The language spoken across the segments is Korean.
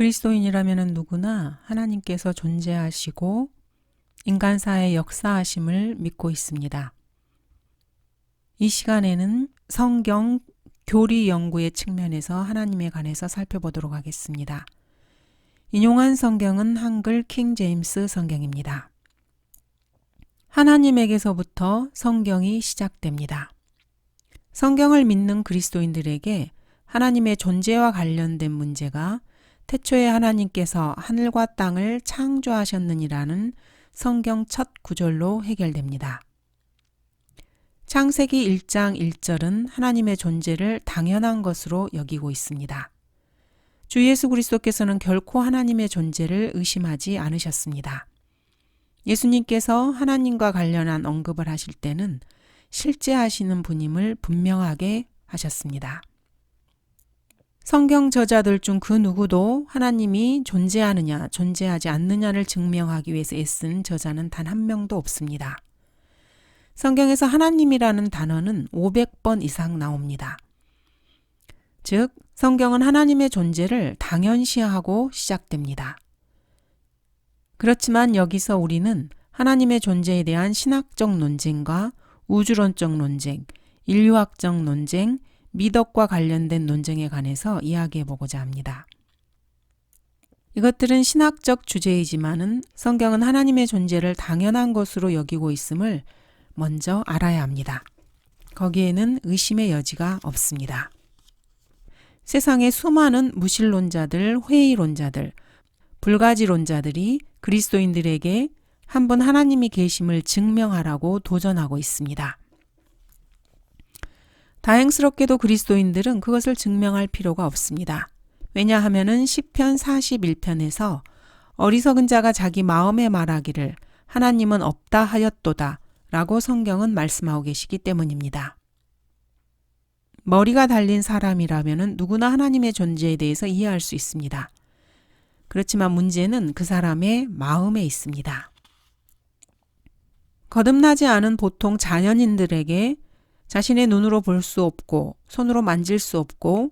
그리스도인이라면 누구나 하나님께서 존재하시고 인간사의 역사하심을 믿고 있습니다. 이 시간에는 성경 교리 연구의 측면에서 하나님에 관해서 살펴보도록 하겠습니다. 인용한 성경은 한글 킹 제임스 성경입니다. 하나님에게서부터 성경이 시작됩니다. 성경을 믿는 그리스도인들에게 하나님의 존재와 관련된 문제가 태초에 하나님께서 하늘과 땅을 창조하셨느니라는 성경 첫 구절로 해결됩니다. 창세기 1장 1절은 하나님의 존재를 당연한 것으로 여기고 있습니다. 주 예수 그리스도께서는 결코 하나님의 존재를 의심하지 않으셨습니다. 예수님께서 하나님과 관련한 언급을 하실 때는 실제 하시는 분임을 분명하게 하셨습니다. 성경 저자들 중 그 누구도 하나님이 존재하느냐, 존재하지 않느냐를 증명하기 위해서 애쓴 저자는 단 한 명도 없습니다. 성경에서 하나님이라는 단어는 500번 이상 나옵니다. 즉, 성경은 하나님의 존재를 당연시하고 시작됩니다. 그렇지만 여기서 우리는 하나님의 존재에 대한 신학적 논쟁과 우주론적 논쟁, 인류학적 논쟁, 미덕과 관련된 논쟁에 관해서 이야기해 보고자 합니다. 이것들은 신학적 주제이지만은 성경은 하나님의 존재를 당연한 것으로 여기고 있음을 먼저 알아야 합니다. 거기에는 의심의 여지가 없습니다. 세상의 수많은 무신론자들, 회의론자들, 불가지론자들이 그리스도인들에게 한분 하나님이 계심을 증명하라고 도전하고 있습니다. 다행스럽게도 그리스도인들은 그것을 증명할 필요가 없습니다. 왜냐하면은 시편 41편에서 어리석은 자가 자기 마음에 말하기를 하나님은 없다 하였도다 라고 성경은 말씀하고 계시기 때문입니다. 머리가 달린 사람이라면 누구나 하나님의 존재에 대해서 이해할 수 있습니다. 그렇지만 문제는 그 사람의 마음에 있습니다. 거듭나지 않은 보통 자연인들에게 자신의 눈으로 볼 수 없고 손으로 만질 수 없고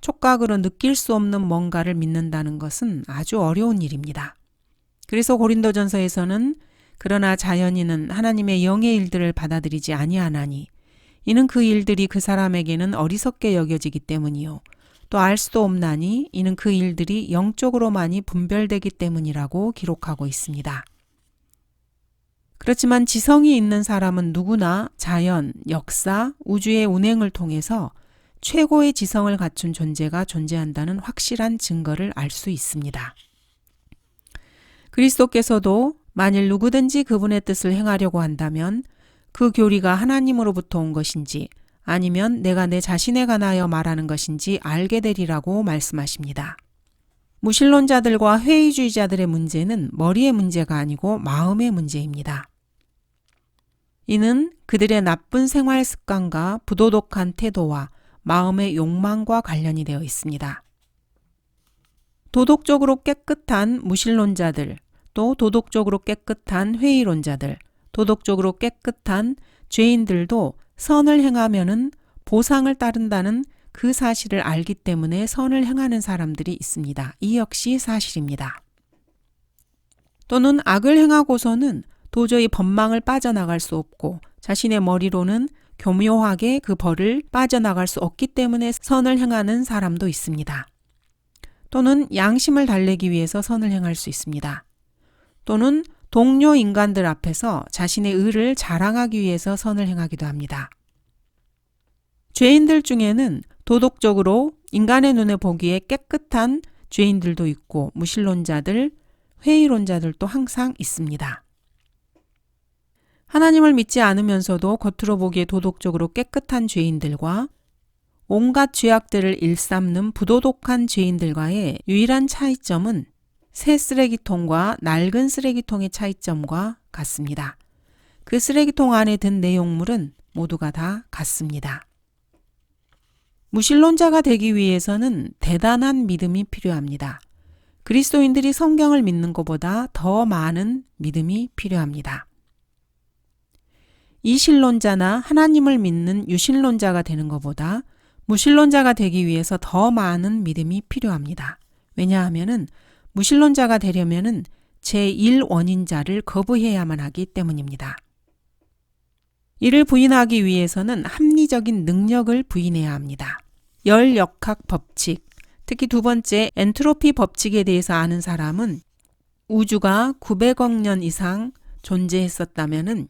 촉각으로 느낄 수 없는 뭔가를 믿는다는 것은 아주 어려운 일입니다. 그래서 고린도전서에서는 그러나 자연인은 하나님의 영의 일들을 받아들이지 아니하나니 이는 그 일들이 그 사람에게는 어리석게 여겨지기 때문이요 또 알 수도 없나니 이는 그 일들이 영적으로만이 분별되기 때문이라고 기록하고 있습니다. 그렇지만 지성이 있는 사람은 누구나 자연, 역사, 우주의 운행을 통해서 최고의 지성을 갖춘 존재가 존재한다는 확실한 증거를 알 수 있습니다. 그리스도께서도 만일 누구든지 그분의 뜻을 행하려고 한다면 그 교리가 하나님으로부터 온 것인지 아니면 내가 내 자신에 관하여 말하는 것인지 알게 되리라고 말씀하십니다. 무신론자들과 회의주의자들의 문제는 머리의 문제가 아니고 마음의 문제입니다. 이는 그들의 나쁜 생활 습관과 부도덕한 태도와 마음의 욕망과 관련이 되어 있습니다. 도덕적으로 깨끗한 무신론자들, 또 도덕적으로 깨끗한 회의론자들, 도덕적으로 깨끗한 죄인들도 선을 행하면은 보상을 따른다는 그 사실을 알기 때문에 선을 행하는 사람들이 있습니다. 이 역시 사실입니다. 또는 악을 행하고서는 도저히 법망을 빠져나갈 수 없고 자신의 머리로는 교묘하게 그 벌을 빠져나갈 수 없기 때문에 선을 행하는 사람도 있습니다. 또는 양심을 달래기 위해서 선을 행할 수 있습니다. 또는 동료 인간들 앞에서 자신의 의를 자랑하기 위해서 선을 행하기도 합니다. 죄인들 중에는 도덕적으로 인간의 눈에 보기에 깨끗한 죄인들도 있고 무신론자들, 회의론자들도 항상 있습니다. 하나님을 믿지 않으면서도 겉으로 보기에 도덕적으로 깨끗한 죄인들과 온갖 죄악들을 일삼는 부도덕한 죄인들과의 유일한 차이점은 새 쓰레기통과 낡은 쓰레기통의 차이점과 같습니다. 그 쓰레기통 안에 든 내용물은 모두가 다 같습니다. 무신론자가 되기 위해서는 대단한 믿음이 필요합니다. 그리스도인들이 성경을 믿는 것보다 더 많은 믿음이 필요합니다. 이신론자나 하나님을 믿는 유신론자가 되는 것보다 무신론자가 되기 위해서 더 많은 믿음이 필요합니다. 왜냐하면은 무신론자가 되려면은 제1원인자를 거부해야만 하기 때문입니다. 이를 부인하기 위해서는 합리적인 능력을 부인해야 합니다. 열역학 법칙, 특히 두 번째 엔트로피 법칙에 대해서 아는 사람은 우주가 900억 년 이상 존재했었다면은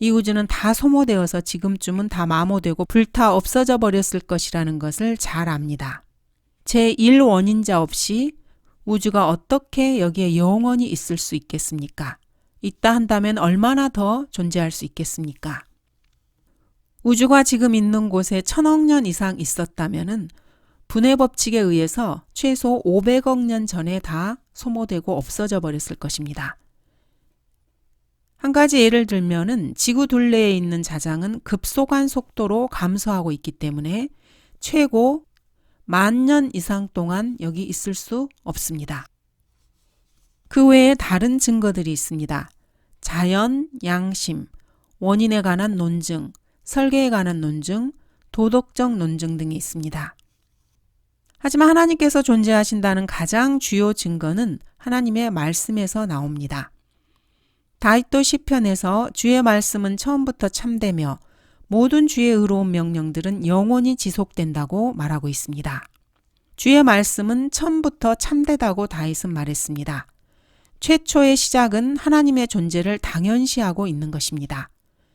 이 우주는 다 소모되어서 지금쯤은 다 마모되고 불타 없어져 버렸을 것이라는 것을 잘 압니다. 제1원인자 없이 우주가 어떻게 여기에 영원히 있을 수 있겠습니까? 있다 한다면 얼마나 더 존재할 수 있겠습니까? 우주가 지금 있는 곳에 천억 년 이상 있었다면은 분해 법칙에 의해서 최소 500억 년 전에 다 소모되고 없어져 버렸을 것입니다. 한 가지 예를 들면은 지구 둘레에 있는 자장은 급속한 속도로 감소하고 있기 때문에 최고 만 년 이상 동안 여기 있을 수 없습니다. 그 외에 다른 증거들이 있습니다. 자연, 양심, 원인에 관한 논증, 설계에 관한 논증, 도덕적 논증 등이 있습니다. 하지만 하나님께서 존재하신다는 가장 주요 증거는 하나님의 말씀에서 나옵니다. 다윗도 시편에서 주의 말씀은 처음부터 참되며 모든 주의 의로운 명령들은 영원히 지속된다고 말하고 있습니다. 주의 말씀은 처음부터 참되다고 다윗은 말했습니다. 최초의 시작은 하나님의 존재를 당연시하고 있는 것입니다.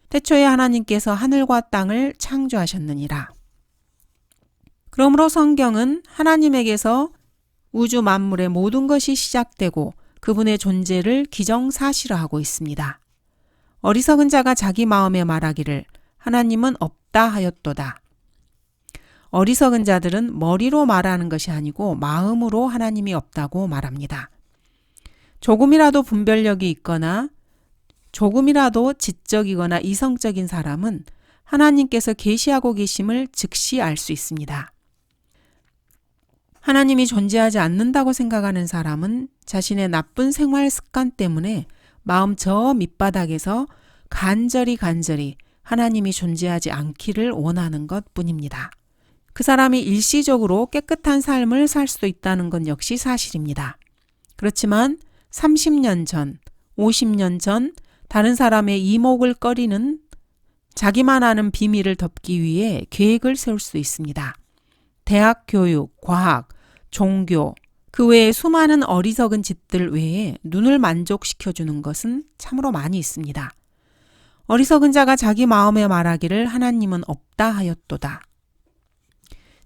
태초에 하나님께서 하늘과 땅을 창조하셨느니라. 그러므로 성경은 하나님에게서 우주 만물의 모든 것이 시작되고 그분의 존재를 기정사실화하고 있습니다. 어리석은 자가 자기 마음에 말하기를 하나님은 없다 하였도다. 어리석은 자들은 머리로 말하는 것이 아니고 마음으로 하나님이 없다고 말합니다. 조금이라도 분별력이 있거나 조금이라도 지적이거나 이성적인 사람은 하나님께서 계시하고 계심을 즉시 알 수 있습니다. 하나님이 존재하지 않는다고 생각하는 사람은 자신의 나쁜 생활 습관 때문에 마음 저 밑바닥에서 간절히 간절히 하나님이 존재하지 않기를 원하는 것 뿐입니다. 그 사람이 일시적으로 깨끗한 삶을 살 수도 있다는 건 역시 사실입니다. 그렇지만 30년 전, 50년 전 다른 사람의 이목을 꺼리는 자기만 아는 비밀을 덮기 위해 계획을 세울 수 있습니다. 대학 교육, 과학, 종교, 그 외에 수많은 어리석은 짓들 외에 눈을 만족시켜주는 것은 참으로 많이 있습니다. 어리석은 자가 자기 마음에 말하기를 하나님은 없다 하였도다.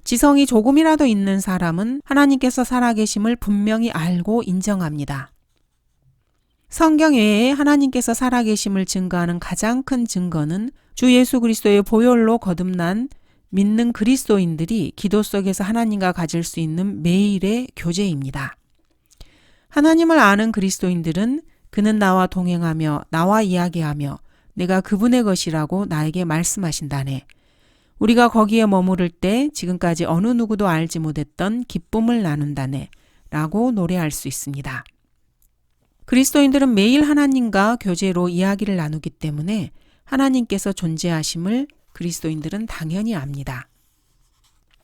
지성이 조금이라도 있는 사람은 하나님께서 살아계심을 분명히 알고 인정합니다. 성경 외에 하나님께서 살아계심을 증거하는 가장 큰 증거는 주 예수 그리스도의 보혈로 거듭난 믿는 그리스도인들이 기도 속에서 하나님과 가질 수 있는 매일의 교제입니다. 하나님을 아는 그리스도인들은 그는 나와 동행하며 나와 이야기하며 내가 그분의 것이라고 나에게 말씀하신다네. 우리가 거기에 머무를 때 지금까지 어느 누구도 알지 못했던 기쁨을 나눈다네. 라고 노래할 수 있습니다. 그리스도인들은 매일 하나님과 교제로 이야기를 나누기 때문에 하나님께서 존재하심을 그리스도인들은 당연히 압니다.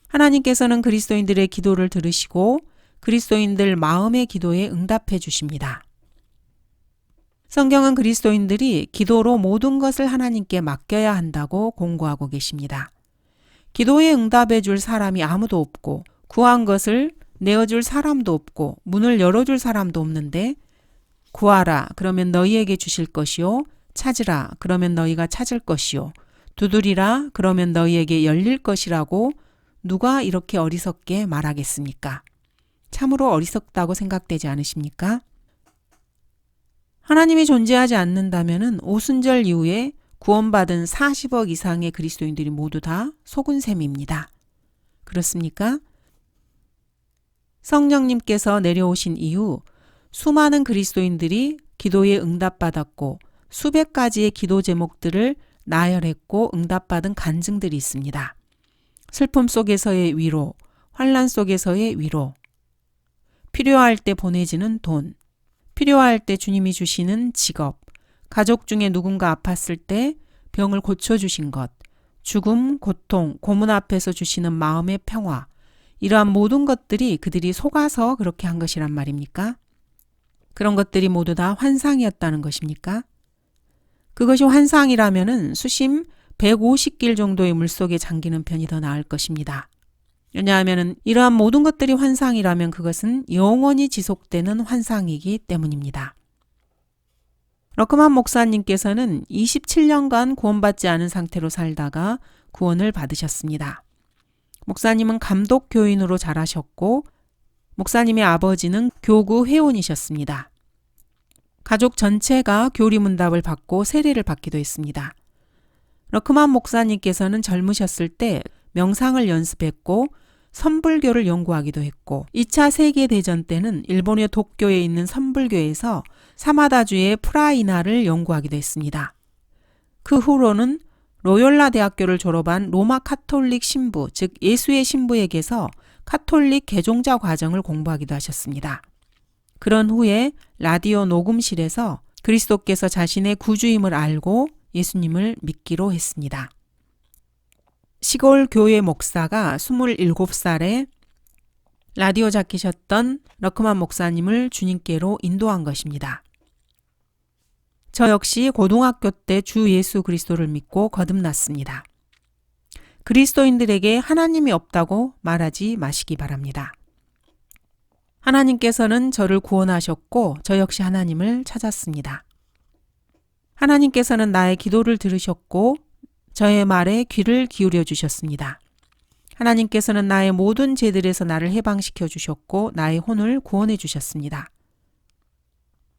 하나님께서는 그리스도인들의 기도를 들으시고 그리스도인들 마음의 기도에 응답해 주십니다. 성경은 그리스도인들이 기도로 모든 것을 하나님께 맡겨야 한다고 공고하고 계십니다. 기도에 응답해 줄 사람이 아무도 없고 구한 것을 내어줄 사람도 없고 문을 열어줄 사람도 없는데 구하라 그러면 너희에게 주실 것이요 찾으라 그러면 너희가 찾을 것이요 두드리라 그러면 너희에게 열릴 것이라고 누가 이렇게 어리석게 말하겠습니까? 참으로 어리석다고 생각되지 않으십니까? 하나님이 존재하지 않는다면 오순절 이후에 구원받은 40억 이상의 그리스도인들이 모두 다 속은 셈입니다. 그렇습니까? 성령님께서 내려오신 이후 수많은 그리스도인들이 기도에 응답받았고 수백 가지의 기도 제목들을 나열했고 응답받은 간증들이 있습니다. 슬픔 속에서의 위로, 환란 속에서의 위로, 필요할 때 보내지는 돈, 필요할 때 주님이 주시는 직업, 가족 중에 누군가 아팠을 때 병을 고쳐주신 것, 죽음, 고통, 고문 앞에서 주시는 마음의 평화, 이러한 모든 것들이 그들이 속아서 그렇게 한 것이란 말입니까? 그런 것들이 모두 다 환상이었다는 것입니까? 그것이 환상이라면은 수심 150길 정도의 물속에 잠기는 편이 더 나을 것입니다. 왜냐하면 이러한 모든 것들이 환상이라면 그것은 영원히 지속되는 환상이기 때문입니다. 러크만 목사님께서는 27년간 구원받지 않은 상태로 살다가 구원을 받으셨습니다. 목사님은 감독 교인으로 자라셨고 목사님의 아버지는 교구 회원이셨습니다. 가족 전체가 교리문답을 받고 세례를 받기도 했습니다. 러크만 목사님께서는 젊으셨을 때 명상을 연습했고 선불교를 연구하기도 했고 2차 세계대전 때는 일본의 도쿄에 있는 선불교에서 사마다주의 프라이나를 연구하기도 했습니다. 그 후로는 로열라 대학교를 졸업한 로마 카톨릭 신부, 즉 예수의 신부에게서 카톨릭 개종자 과정을 공부하기도 하셨습니다. 그런 후에 라디오 녹음실에서 그리스도께서 자신의 구주임을 알고 예수님을 믿기로 했습니다. 시골 교회 목사가 27살에 라디오 작기셨던 러크만 목사님을 주님께로 인도한 것입니다. 저 역시 고등학교 때 주 예수 그리스도를 믿고 거듭났습니다. 그리스도인들에게 하나님이 없다고 말하지 마시기 바랍니다. 하나님께서는 저를 구원하셨고 저 역시 하나님을 찾았습니다. 하나님께서는 나의 기도를 들으셨고 저의 말에 귀를 기울여 주셨습니다. 하나님께서는 나의 모든 죄들에서 나를 해방시켜 주셨고 나의 혼을 구원해 주셨습니다.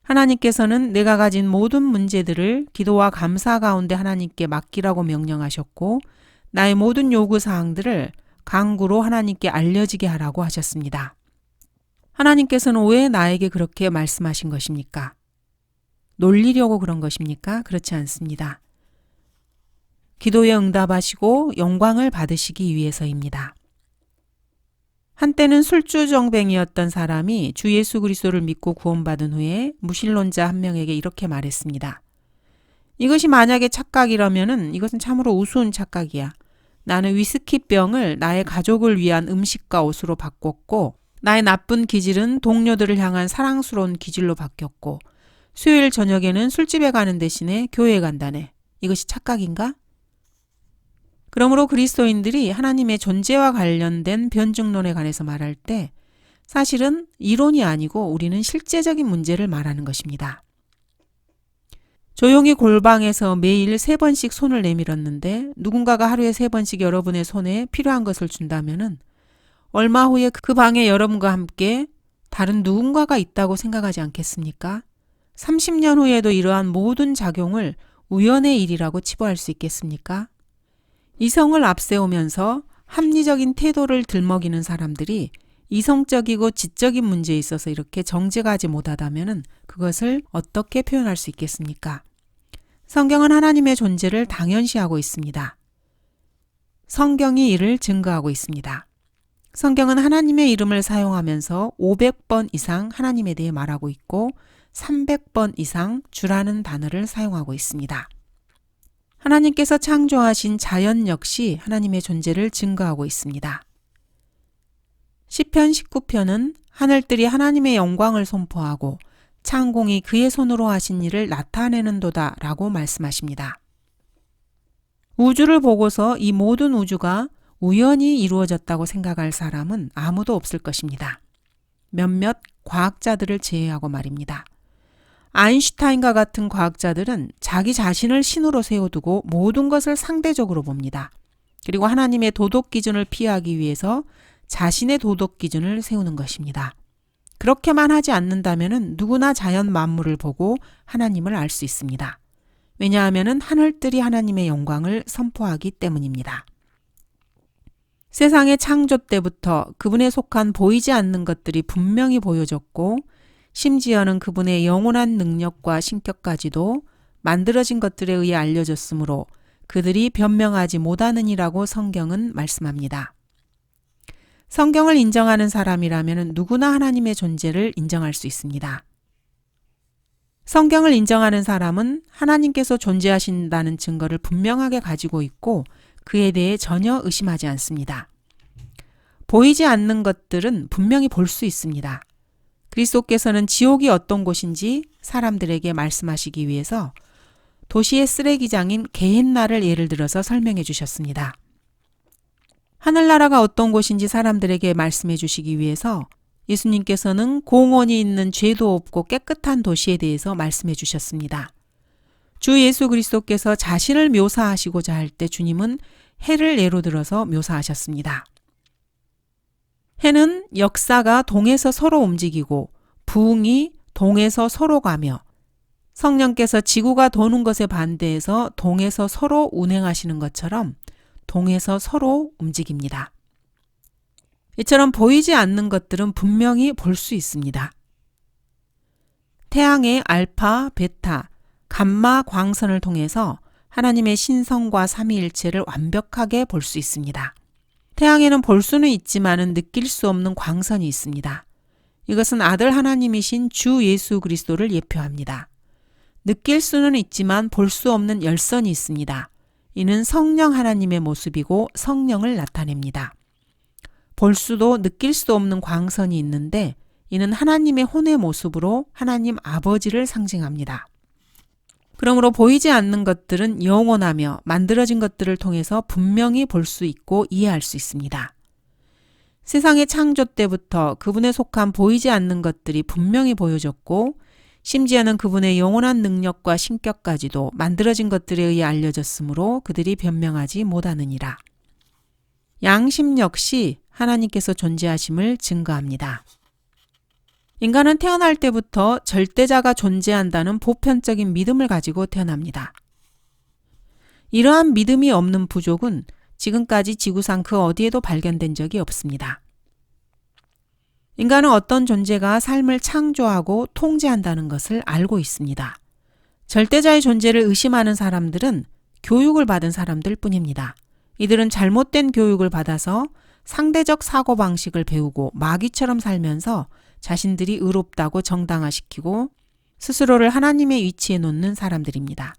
하나님께서는 내가 가진 모든 문제들을 기도와 감사 가운데 하나님께 맡기라고 명령하셨고 나의 모든 요구 사항들을 강구로 하나님께 알려지게 하라고 하셨습니다. 하나님께서는 왜 나에게 그렇게 말씀하신 것입니까? 놀리려고 그런 것입니까? 그렇지 않습니다. 기도에 응답하시고 영광을 받으시기 위해서입니다. 한때는 술주정뱅이였던 사람이 주 예수 그리스도를 믿고 구원받은 후에 무신론자 한 명에게 이렇게 말했습니다. 이것이 만약에 착각이라면은 이것은 참으로 우스운 착각이야. 나는 위스키병을 나의 가족을 위한 음식과 옷으로 바꿨고 나의 나쁜 기질은 동료들을 향한 사랑스러운 기질로 바뀌었고 수요일 저녁에는 술집에 가는 대신에 교회에 간다네. 이것이 착각인가? 그러므로 그리스도인들이 하나님의 존재와 관련된 변증론에 관해서 말할 때 사실은 이론이 아니고 우리는 실제적인 문제를 말하는 것입니다. 조용히 골방에서 매일 세 번씩 손을 내밀었는데 누군가가 하루에 세 번씩 여러분의 손에 필요한 것을 준다면은 얼마 후에 그 방에 여러분과 함께 다른 누군가가 있다고 생각하지 않겠습니까? 30년 후에도 이러한 모든 작용을 우연의 일이라고 치부할 수 있겠습니까? 이성을 앞세우면서 합리적인 태도를 들먹이는 사람들이 이성적이고 지적인 문제에 있어서 이렇게 정제가지 못하다면 그것을 어떻게 표현할 수 있겠습니까? 성경은 하나님의 존재를 당연시하고 있습니다. 성경이 이를 증거하고 있습니다. 성경은 하나님의 이름을 사용하면서 500번 이상 하나님에 대해 말하고 있고 300번 이상 주라는 단어를 사용하고 있습니다. 하나님께서 창조하신 자연 역시 하나님의 존재를 증거하고 있습니다. 시편 19편은 하늘들이 하나님의 영광을 선포하고 창공이 그의 손으로 하신 일을 나타내는도다 라고 말씀하십니다. 우주를 보고서 이 모든 우주가 우연히 이루어졌다고 생각할 사람은 아무도 없을 것입니다. 몇몇 과학자들을 제외하고 말입니다. 아인슈타인과 같은 과학자들은 자기 자신을 신으로 세워두고 모든 것을 상대적으로 봅니다. 그리고 하나님의 도덕 기준을 피하기 위해서 자신의 도덕 기준을 세우는 것입니다. 그렇게만 하지 않는다면 누구나 자연 만물을 보고 하나님을 알 수 있습니다. 왜냐하면 하늘들이 하나님의 영광을 선포하기 때문입니다. 세상의 창조 때부터 그분에 속한 보이지 않는 것들이 분명히 보여졌고 심지어는 그분의 영원한 능력과 신격까지도 만들어진 것들에 의해 알려졌으므로 그들이 변명하지 못하느니라고 성경은 말씀합니다. 성경을 인정하는 사람이라면 누구나 하나님의 존재를 인정할 수 있습니다. 성경을 인정하는 사람은 하나님께서 존재하신다는 증거를 분명하게 가지고 있고 그에 대해 전혀 의심하지 않습니다. 보이지 않는 것들은 분명히 볼 수 있습니다. 그리스도께서는 지옥이 어떤 곳인지 사람들에게 말씀하시기 위해서 도시의 쓰레기장인 게헨나를 예를 들어서 설명해 주셨습니다. 하늘나라가 어떤 곳인지 사람들에게 말씀해 주시기 위해서 예수님께서는 공원이 있는 죄도 없고 깨끗한 도시에 대해서 말씀해 주셨습니다. 주 예수 그리스도께서 자신을 묘사하시고자 할 때 주님은 해를 예로 들어서 묘사하셨습니다. 해는 역사가 동에서 서로 움직이고 부흥이 동에서 서로 가며 성령께서 지구가 도는 것에 반대해서 동에서 서로 운행하시는 것처럼 동에서 서로 움직입니다. 이처럼 보이지 않는 것들은 분명히 볼 수 있습니다. 태양의 알파, 베타, 감마 광선을 통해서 하나님의 신성과 삼위일체를 완벽하게 볼 수 있습니다. 태양에는 볼 수는 있지만은 느낄 수 없는 광선이 있습니다. 이것은 아들 하나님이신 주 예수 그리스도를 예표합니다. 느낄 수는 있지만 볼 수 없는 열선이 있습니다. 이는 성령 하나님의 모습이고 성령을 나타냅니다. 볼 수도 느낄 수 없는 광선이 있는데 이는 하나님의 혼의 모습으로 하나님 아버지를 상징합니다. 그러므로 보이지 않는 것들은 영원하며 만들어진 것들을 통해서 분명히 볼 수 있고 이해할 수 있습니다. 세상의 창조 때부터 그분에 속한 보이지 않는 것들이 분명히 보여졌고 심지어는 그분의 영원한 능력과 신격까지도 만들어진 것들에 의해 알려졌으므로 그들이 변명하지 못하느니라. 양심 역시 하나님께서 존재하심을 증거합니다. 인간은 태어날 때부터 절대자가 존재한다는 보편적인 믿음을 가지고 태어납니다. 이러한 믿음이 없는 부족은 지금까지 지구상 그 어디에도 발견된 적이 없습니다. 인간은 어떤 존재가 삶을 창조하고 통제한다는 것을 알고 있습니다. 절대자의 존재를 의심하는 사람들은 교육을 받은 사람들 뿐입니다. 이들은 잘못된 교육을 받아서 상대적 사고방식을 배우고 마귀처럼 살면서 자신들이 의롭다고 정당화시키고 스스로를 하나님의 위치에 놓는 사람들입니다.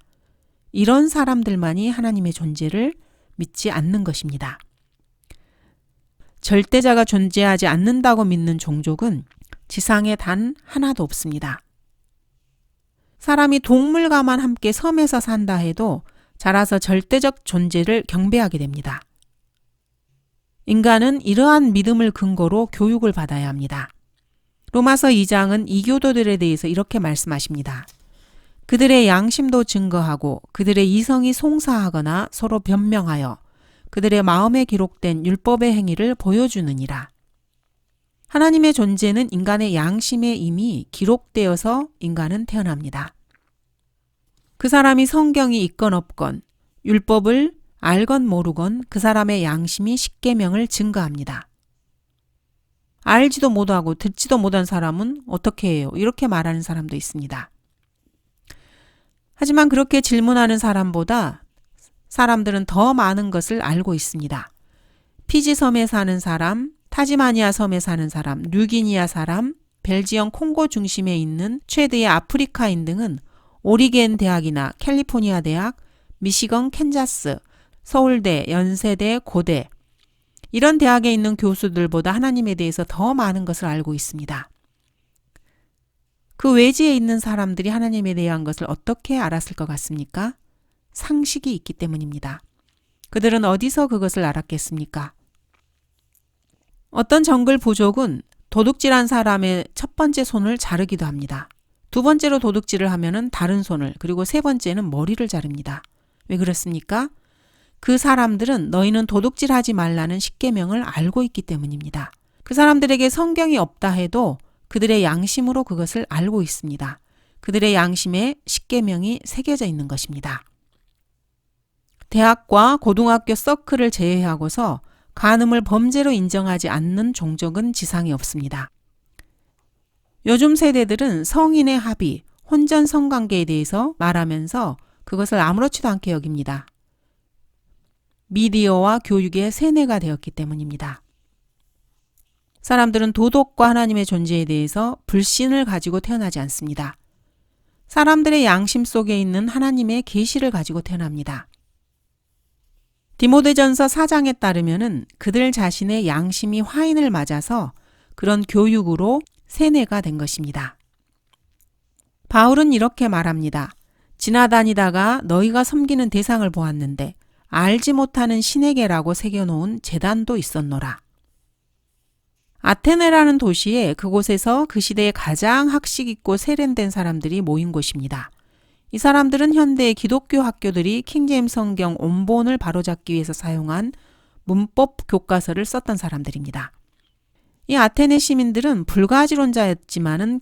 이런 사람들만이 하나님의 존재를 믿지 않는 것입니다. 절대자가 존재하지 않는다고 믿는 종족은 지상에 단 하나도 없습니다. 사람이 동물과만 함께 섬에서 산다 해도 자라서 절대적 존재를 경배하게 됩니다. 인간은 이러한 믿음을 근거로 교육을 받아야 합니다. 로마서 2장은 이교도들에 대해서 이렇게 말씀하십니다. 그들의 양심도 증거하고 그들의 이성이 송사하거나 서로 변명하여 그들의 마음에 기록된 율법의 행위를 보여주느니라. 하나님의 존재는 인간의 양심에 이미 기록되어서 인간은 태어납니다. 그 사람이 성경이 있건 없건 율법을 알건 모르건 그 사람의 양심이 십계명을 증거합니다. 알지도 못하고 듣지도 못한 사람은 어떻게 해요? 이렇게 말하는 사람도 있습니다. 하지만 그렇게 질문하는 사람보다 사람들은 더 많은 것을 알고 있습니다. 피지 섬에 사는 사람, 타지마니아 섬에 사는 사람, 뉴기니아 사람, 벨지엄 콩고 중심에 있는 최대의 아프리카인 등은 오리겐 대학이나 캘리포니아 대학, 미시건 캔자스, 서울대, 연세대, 고대, 이런 대학에 있는 교수들보다 하나님에 대해서 더 많은 것을 알고 있습니다. 그 외지에 있는 사람들이 하나님에 대한 것을 어떻게 알았을 것 같습니까? 상식이 있기 때문입니다. 그들은 어디서 그것을 알았겠습니까? 어떤 정글 부족은 도둑질한 사람의 첫 번째 손을 자르기도 합니다. 두 번째로 도둑질을 하면은 다른 손을, 그리고 세 번째는 머리를 자릅니다. 왜 그렇습니까? 그 사람들은 너희는 도둑질 하지 말라는 십계명을 알고 있기 때문입니다. 그 사람들에게 성경이 없다 해도 그들의 양심으로 그것을 알고 있습니다. 그들의 양심에 십계명이 새겨져 있는 것입니다. 대학과 고등학교 서클을 제외하고서 간음을 범죄로 인정하지 않는 종족은 지상에 없습니다. 요즘 세대들은 성인의 합의, 혼전 성관계에 대해서 말하면서 그것을 아무렇지도 않게 여깁니다. 미디어와 교육의 세뇌가 되었기 때문입니다. 사람들은 도덕과 하나님의 존재에 대해서 불신을 가지고 태어나지 않습니다. 사람들의 양심 속에 있는 하나님의 계시를 가지고 태어납니다. 디모데전서 4장에 따르면은 그들 자신의 양심이 화인을 맞아서 그런 교육으로 세뇌가 된 것입니다. 바울은 이렇게 말합니다. 지나다니다가 너희가 섬기는 대상을 보았는데 알지 못하는 신에게라고 새겨놓은 재단도 있었노라. 아테네라는 도시에 그곳에서 그 시대에 가장 학식 있고 세련된 사람들이 모인 곳입니다. 이 사람들은 현대의 기독교 학교들이 킹제임 성경 온본을 바로잡기 위해서 사용한 문법 교과서를 썼던 사람들입니다. 이 아테네 시민들은 불가지론자였지만은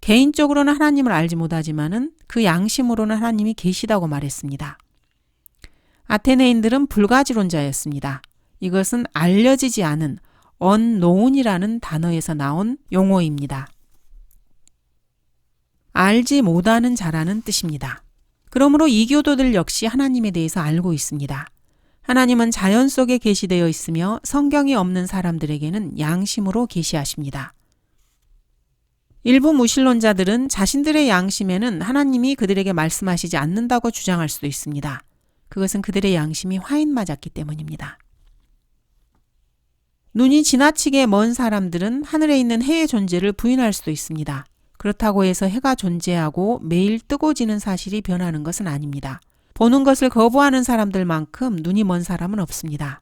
개인적으로는 하나님을 알지 못하지만은 그 양심으로는 하나님이 계시다고 말했습니다. 아테네인들은 불가지론자였습니다. 이것은 알려지지 않은 unknown이라는 단어에서 나온 용어입니다. 알지 못하는 자라는 뜻입니다. 그러므로 이교도들 역시 하나님에 대해서 알고 있습니다. 하나님은 자연 속에 계시되어 있으며 성경이 없는 사람들에게는 양심으로 계시하십니다. 일부 무신론자들은 자신들의 양심에는 하나님이 그들에게 말씀하시지 않는다고 주장할 수도 있습니다. 그것은 그들의 양심이 화인 맞았기 때문입니다. 눈이 지나치게 먼 사람들은 하늘에 있는 해의 존재를 부인할 수도 있습니다. 그렇다고 해서 해가 존재하고 매일 뜨고 지는 사실이 변하는 것은 아닙니다. 보는 것을 거부하는 사람들만큼 눈이 먼 사람은 없습니다.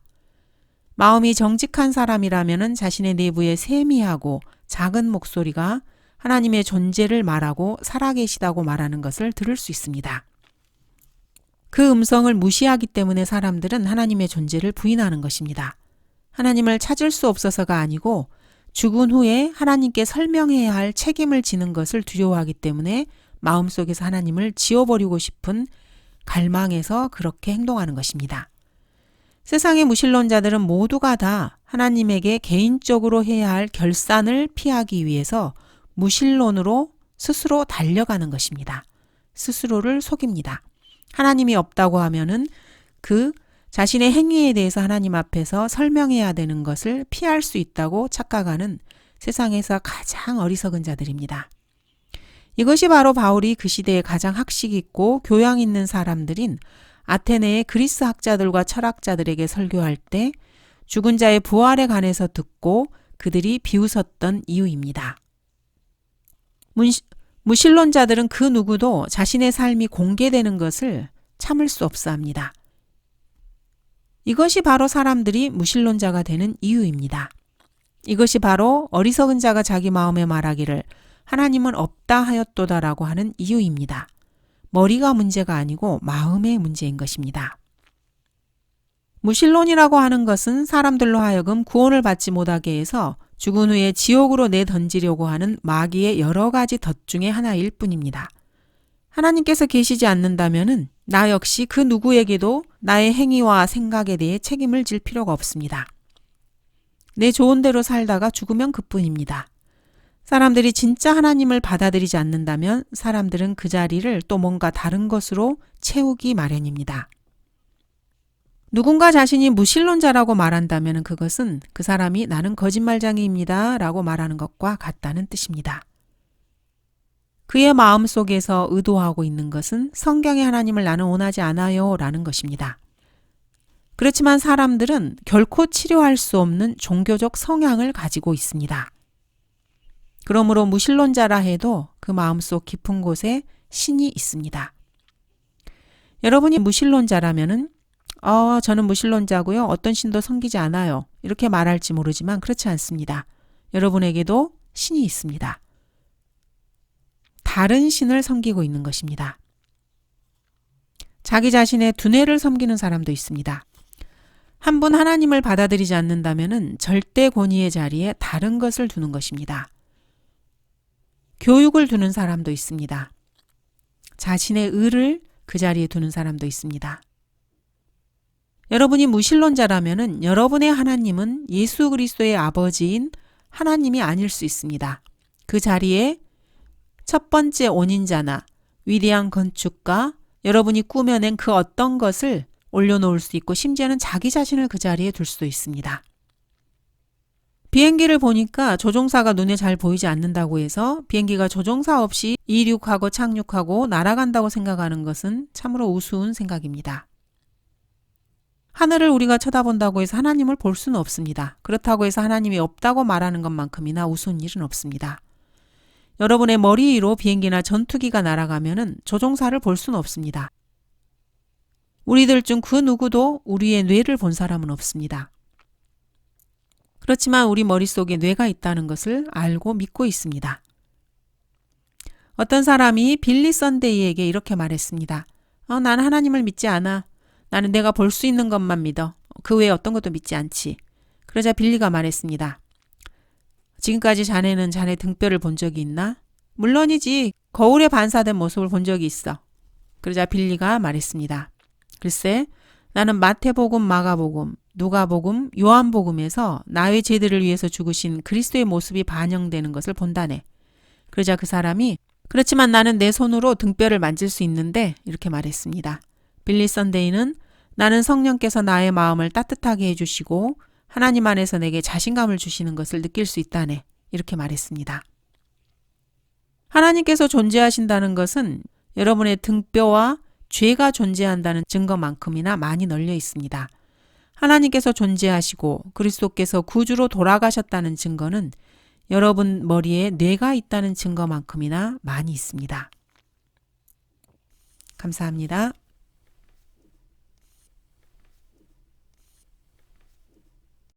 마음이 정직한 사람이라면 자신의 내부에 세미하고 작은 목소리가 하나님의 존재를 말하고 살아계시다고 말하는 것을 들을 수 있습니다. 그 음성을 무시하기 때문에 사람들은 하나님의 존재를 부인하는 것입니다. 하나님을 찾을 수 없어서가 아니고 죽은 후에 하나님께 설명해야 할 책임을 지는 것을 두려워하기 때문에 마음속에서 하나님을 지워버리고 싶은 갈망에서 그렇게 행동하는 것입니다. 세상의 무신론자들은 모두가 다 하나님에게 개인적으로 해야 할 결산을 피하기 위해서 무신론으로 스스로 달려가는 것입니다. 스스로를 속입니다. 하나님이 없다고 하면은 그 자신의 행위에 대해서 하나님 앞에서 설명해야 되는 것을 피할 수 있다고 착각하는 세상에서 가장 어리석은 자들입니다. 이것이 바로 바울이 그 시대에 가장 학식 있고 교양 있는 사람들인 아테네의 그리스 학자들과 철학자들에게 설교할 때 죽은 자의 부활에 관해서 듣고 그들이 비웃었던 이유입니다. 무신론자들은 그 누구도 자신의 삶이 공개되는 것을 참을 수 없어 합니다. 이것이 바로 사람들이 무신론자가 되는 이유입니다. 이것이 바로 어리석은 자가 자기 마음에 말하기를 하나님은 없다 하였도다라고 하는 이유입니다. 머리가 문제가 아니고 마음의 문제인 것입니다. 무신론이라고 하는 것은 사람들로 하여금 구원을 받지 못하게 해서 죽은 후에 지옥으로 내던지려고 하는 마귀의 여러 가지 덫 중의 하나일 뿐입니다. 하나님께서 계시지 않는다면은 나 역시 그 누구에게도 나의 행위와 생각에 대해 책임을 질 필요가 없습니다. 내 좋은 대로 살다가 죽으면 그뿐입니다. 사람들이 진짜 하나님을 받아들이지 않는다면 사람들은 그 자리를 또 뭔가 다른 것으로 채우기 마련입니다. 누군가 자신이 무신론자라고 말한다면 그것은 그 사람이 나는 거짓말장애입니다 라고 말하는 것과 같다는 뜻입니다. 그의 마음 속에서 의도하고 있는 것은 성경의 하나님을 나는 원하지 않아요 라는 것입니다. 그렇지만 사람들은 결코 치료할 수 없는 종교적 성향을 가지고 있습니다. 그러므로 무신론자라 해도 그 마음속 깊은 곳에 신이 있습니다. 여러분이 무신론자라면은 어, 저는 무신론자고요. 어떤 신도 섬기지 않아요. 이렇게 말할지 모르지만 그렇지 않습니다. 여러분에게도 신이 있습니다. 다른 신을 섬기고 있는 것입니다. 자기 자신의 두뇌를 섬기는 사람도 있습니다. 한 분 하나님을 받아들이지 않는다면 절대 권위의 자리에 다른 것을 두는 것입니다. 교육을 두는 사람도 있습니다. 자신의 의를 그 자리에 두는 사람도 있습니다. 여러분이 무신론자라면 여러분의 하나님은 예수 그리스도의 아버지인 하나님이 아닐 수 있습니다. 그 자리에 첫 번째 원인자나 위대한 건축가, 여러분이 꾸며낸 그 어떤 것을 올려놓을 수 있고 심지어는 자기 자신을 그 자리에 둘 수도 있습니다. 비행기를 보니까 조종사가 눈에 잘 보이지 않는다고 해서 비행기가 조종사 없이 이륙하고 착륙하고 날아간다고 생각하는 것은 참으로 우스운 생각입니다. 하늘을 우리가 쳐다본다고 해서 하나님을 볼 수는 없습니다. 그렇다고 해서 하나님이 없다고 말하는 것만큼이나 우스운 일은 없습니다. 여러분의 머리 위로 비행기나 전투기가 날아가면은 조종사를 볼 수는 없습니다. 우리들 중 그 누구도 우리의 뇌를 본 사람은 없습니다. 그렇지만 우리 머릿속에 뇌가 있다는 것을 알고 믿고 있습니다. 어떤 사람이 빌리 썬데이에게 이렇게 말했습니다. 어, 난 하나님을 믿지 않아. 나는 내가 볼 수 있는 것만 믿어. 그 외에 어떤 것도 믿지 않지. 그러자 빌리가 말했습니다. 지금까지 자네는 자네 등뼈를 본 적이 있나? 물론이지. 거울에 반사된 모습을 본 적이 있어. 그러자 빌리가 말했습니다. 글쎄, 나는 마태복음, 마가복음, 누가복음, 요한복음에서 나의 죄들을 위해서 죽으신 그리스도의 모습이 반영되는 것을 본다네. 그러자 그 사람이 그렇지만 나는 내 손으로 등뼈를 만질 수 있는데 이렇게 말했습니다. 빌리 썬데이는 나는 성령께서 나의 마음을 따뜻하게 해주시고 하나님 안에서 내게 자신감을 주시는 것을 느낄 수 있다네. 이렇게 말했습니다. 하나님께서 존재하신다는 것은 여러분의 등뼈와 죄가 존재한다는 증거만큼이나 많이 널려 있습니다. 하나님께서 존재하시고 그리스도께서 구주로 돌아가셨다는 증거는 여러분 머리에 뇌가 있다는 증거만큼이나 많이 있습니다. 감사합니다.